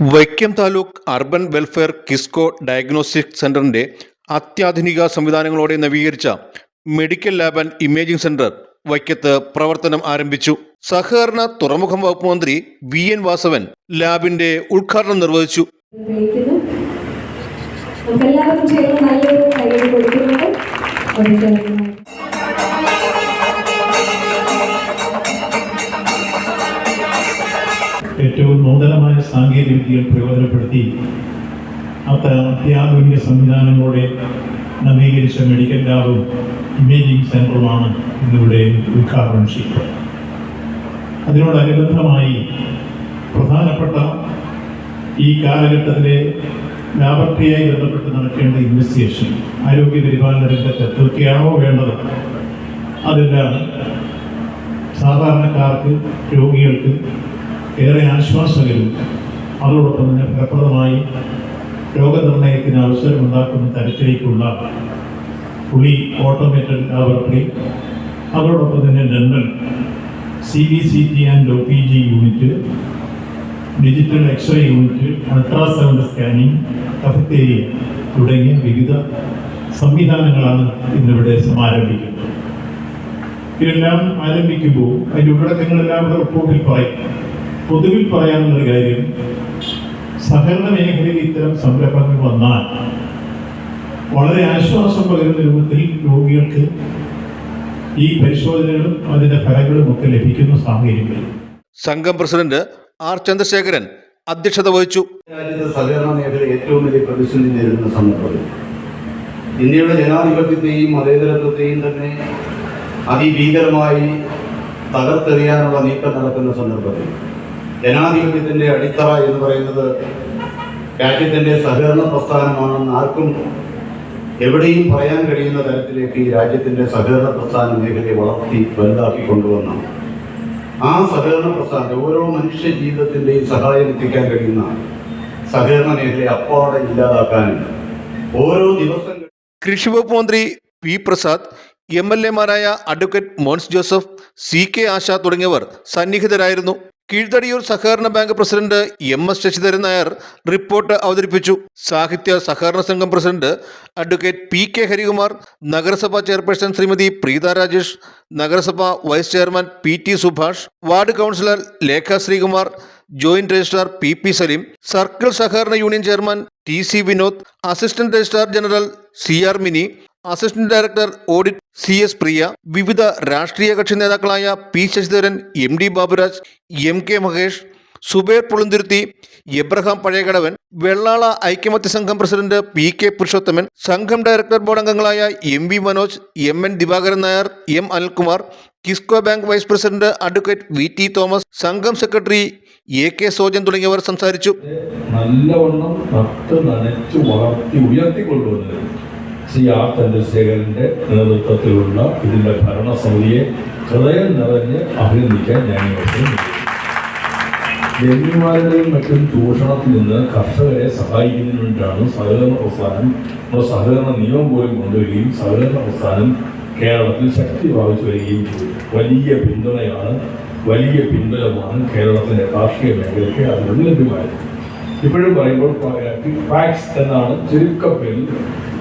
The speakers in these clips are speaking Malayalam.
Vaikom taluk urban welfare Kisco diagnostic സെന്ററിന്റെ അത്യാധുനിക സംവിധാനങ്ങളോടെ നവീകരിച്ച medical lab and imaging centre വൈക്കത്ത് പ്രവർത്തനം ആരംഭിച്ചു. സഹകരണ തുറമുഖം വകുപ്പ് മന്ത്രി വി എൻ വാസവൻ ലാബിന്റെ ഉദ്ഘാടനം നിർവഹിച്ചു. ചേർന്ന് നല്ലൊരു കൊടുക്കുന്നുണ്ട്. ഏറ്റവും നൂതനമായ സാങ്കേതിക വിദ്യകൾ പ്രയോജനപ്പെടുത്തി അത്തരം അത്യാധുനിക സംവിധാനങ്ങളോടെ നവീകരിച്ച മെഡിക്കൽ ലാബും ഇമേജിംഗ് സെന്ററുമാണ് ഇന്നിവിടെ ഉദ്ഘാടനം ചെയ്യുന്നത് അതിനോടനുബന്ധമായി പ്രധാനപ്പെട്ട ഈ കാലഘട്ടത്തിലെ ലാബറട്ടറിയായി ബന്ധപ്പെട്ട് നടക്കേണ്ട ഇൻവെസ്റ്റിഗേഷൻ ആരോഗ്യ പരിപാലന രംഗത്ത് തൃപ്തിയാണോ വേണ്ടത് അതെല്ലാം സാധാരണക്കാർക്ക് രോഗികൾക്ക് ഏറെ ആശ്വാസകരും അതോടൊപ്പം തന്നെ ഫലപ്രദമായി രോഗനിർണയത്തിന് അവസരമുണ്ടാക്കുന്ന തരത്തിലേക്കുള്ള പുളി ഓട്ടോമേറ്റഡ് ലാബറട്ടറി അതോടൊപ്പം തന്നെ dental C B C T and O P G unit digital x-ray unit ultrasound scanning cafeteria തുടങ്ങിയ വിവിധ സംവിധാനങ്ങളാണ് ഇന്നിവിടെ സമാരംഭിക്കുന്നത്. ഇതെല്ലാം ആരംഭിക്കുമ്പോൾ അതിന്റെ ഉള്ളടക്കങ്ങളെല്ലാം റിപ്പോർട്ടിൽ പറയും. പൊതുവിൽ പറയാനുള്ള കാര്യം സഹകരണ മേഖലയിൽ ഇത്തരം സംരംഭങ്ങൾ വന്നാൽ വളരെ ആശ്വാസം പകരുന്ന രൂപത്തിൽ രോഗികൾക്ക് ഈ പരിശോധനകളും അതിന്റെ ഫലങ്ങളും ഒക്കെ ലഭിക്കുന്ന സാഹചര്യം വരും സംഘം പ്രസിഡന്റ് ആർ ചന്ദ്രശേഖരൻ അധ്യക്ഷത വഹിച്ചു. രാജ്യത്തെ സഹകരണ മേഖല ഏറ്റവും വലിയ പ്രതിസന്ധി നേരിടുന്ന സന്ദർഭത്തിൽ ഇന്ത്യയുടെ ജനാധിപത്യത്തെയും മതേതരത്വത്തെയും തന്നെ അതിഭീകരമായി തകർത്തെറിയാനുള്ള നീക്കം നടക്കുന്ന സന്ദർഭത്തിൽ ജനാധിപത്യത്തിന്റെ അടിത്തറ എന്ന് പറയുന്നത് രാജ്യത്തിന്റെ സഹകരണ പ്രസ്ഥാനമാണെന്ന് ആർക്കും എവിടെയും പറയാൻ കഴിയുന്ന തരത്തിലേക്ക് ഈ രാജ്യത്തിന്റെ സഹകരണ പ്രസ്ഥാന മേഖലയെ വളർത്തി വലുതാക്കി കൊണ്ടുവന്ന ആ സഹകരണ പ്രസ്ഥാനത്തെ ഓരോ മനുഷ്യ ജീവിതത്തിന്റെയും സഹായം എത്തിക്കാൻ കഴിയുന്ന സഹകരണ മേഖലയെ അപ്പാടെ ഇല്ലാതാക്കാനും ഓരോ ദിവസം കൃഷി വകുപ്പ് മന്ത്രി P Prasad M L എമാരായ advocate Mons Joseph C K Asha തുടങ്ങിയവർ സന്നിഹിതരായിരുന്നു. കീഴ്തടിയൂർ സഹകരണ bank president M S Sasidharan Nair report അവതരിപ്പിച്ചു. സാഹിത്യ സഹകരണ സംഘം president advocate P K Harikumar നഗരസഭാ ചെയർപേഴ്സൺ ശ്രീമതി പ്രീത രാജേഷ് നഗരസഭാ vice chairman P T Subhash ward councillor Lekha Sreekumar joint registrar P P Saleem circle സഹകരണ union chairman T C Vinod assistant registrar general C R Mini assistant director audit C S Priya വിവിധ രാഷ്ട്രീയ കക്ഷി നേതാക്കളായ P Sasidharan M D Baburaj M K Mahesh Subair Pulinthiruthi Abraham Pazhayakadavan Vellala ഐക്യമത്യ സംഘം പ്രസിഡന്റ് പി കെ പുരുഷോത്തമൻ സംഘം ഡയറക്ടർ ബോർഡ് അംഗങ്ങളായ M V Manoj M N Divakaran Nair M Anilkumar Kisco bank vice president advocate V T Thomas സംഘം സെക്രട്ടറി എ കെ സോജൻ തുടങ്ങിയവർ സംസാരിച്ചു. നല്ലവണ്ണം നനച്ചു വളർത്തി ഉയർത്തിക്കൊണ്ടുവന്നത് ശ്രീ ആർ ചന്ദ്രശേഖരന്റെ നേതൃത്വത്തിലുള്ള ഇതിന്റെ ഭരണസമിതിയെ ഹൃദയം നിറഞ്ഞ് അഭിനന്ദിക്കാൻ ഞാൻ ജന്മിമാരുടെയും മറ്റും ചൂഷണത്തിൽ നിന്ന് കർഷകരെ സഹായിക്കുന്നതിന് വേണ്ടിയാണ് സഹകരണ പ്രസ്ഥാനം നമ്മുടെ സഹകരണ നിയമം പോലും കൊണ്ടുവരികയും സഹകരണ പ്രസ്ഥാനം കേരളത്തിൽ ശക്തി പ്രാപിച്ചു വരികയും ചെയ്തു. വലിയ പിന്തുണയാണ് വലിയ പിന്തുണമാണ് കേരളത്തിന്റെ കാർഷിക മേഖലയ്ക്ക് അതിനുള്ള ലഭ്യമായത്. ഇപ്പോഴും പറയുമ്പോൾ ഫാക്സ് എന്നാണ് ചുരുക്കപ്പേരിൽ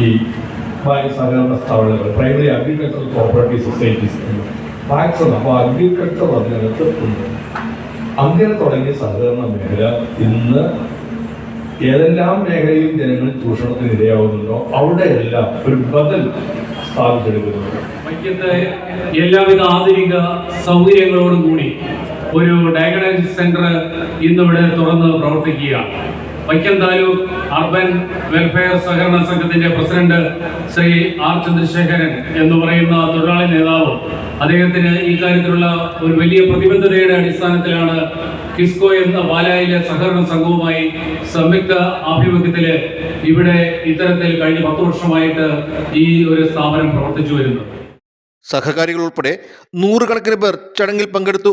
ഈ സഹകരണ സ്ഥാപനങ്ങൾ primary agricultural cooperative societies PACS എന്ന്. അപ്പോൾ അഗ്രികൾച്ചർ അതിനകത്ത് ഉണ്ട്. അങ്ങനെ തുടങ്ങിയ സഹകരണ മേഖല ഇന്ന് ഏതെല്ലാം മേഖലയിൽ ജനങ്ങൾ ചൂഷണത്തിന് ഇരയാവുന്നുണ്ടോ അവിടെയെല്ലാം ഒരു ബദൽ സ്ഥാപിച്ചെടുക്കുന്നുണ്ട്. എല്ലാവിധ ആധുനിക സൗകര്യങ്ങളോടും കൂടി ഒരു ഡയഗ്നോസ്റ്റിക് സെന്റർ ഇന്നിവിടെ തുറന്ന് പ്രവർത്തിക്കുകയാണ് വൈക്കം താലൂക്ക് അർബൻ വെൽഫെയർ സഹകരണ സംഘത്തിന്റെ പ്രസിഡന്റ് ശ്രീ ആർ ചന്ദ്രശേഖരൻ എന്ന് പറയുന്ന തൊഴിലാളി നേതാവ്. അദ്ദേഹത്തിന് ഈ കാര്യത്തിലുള്ള ഒരു വലിയ പ്രതിബദ്ധതയുടെ അടിസ്ഥാനത്തിലാണ് കിസ്കോ എന്ന പാലായിലെ സഹകരണ സംഘവുമായി സംയുക്ത ആഭിമുഖ്യത്തിൽ ഇവിടെ ഇത്തരത്തിൽ കഴിഞ്ഞ പത്ത് വർഷമായിട്ട് ഈ ഒരു സ്ഥാപനം പ്രവർത്തിച്ചു വരുന്നത്. സഹകാരികൾ ഉൾപ്പെടെ നൂറുകണക്കിന് പേർ ചടങ്ങിൽ പങ്കെടുത്തു.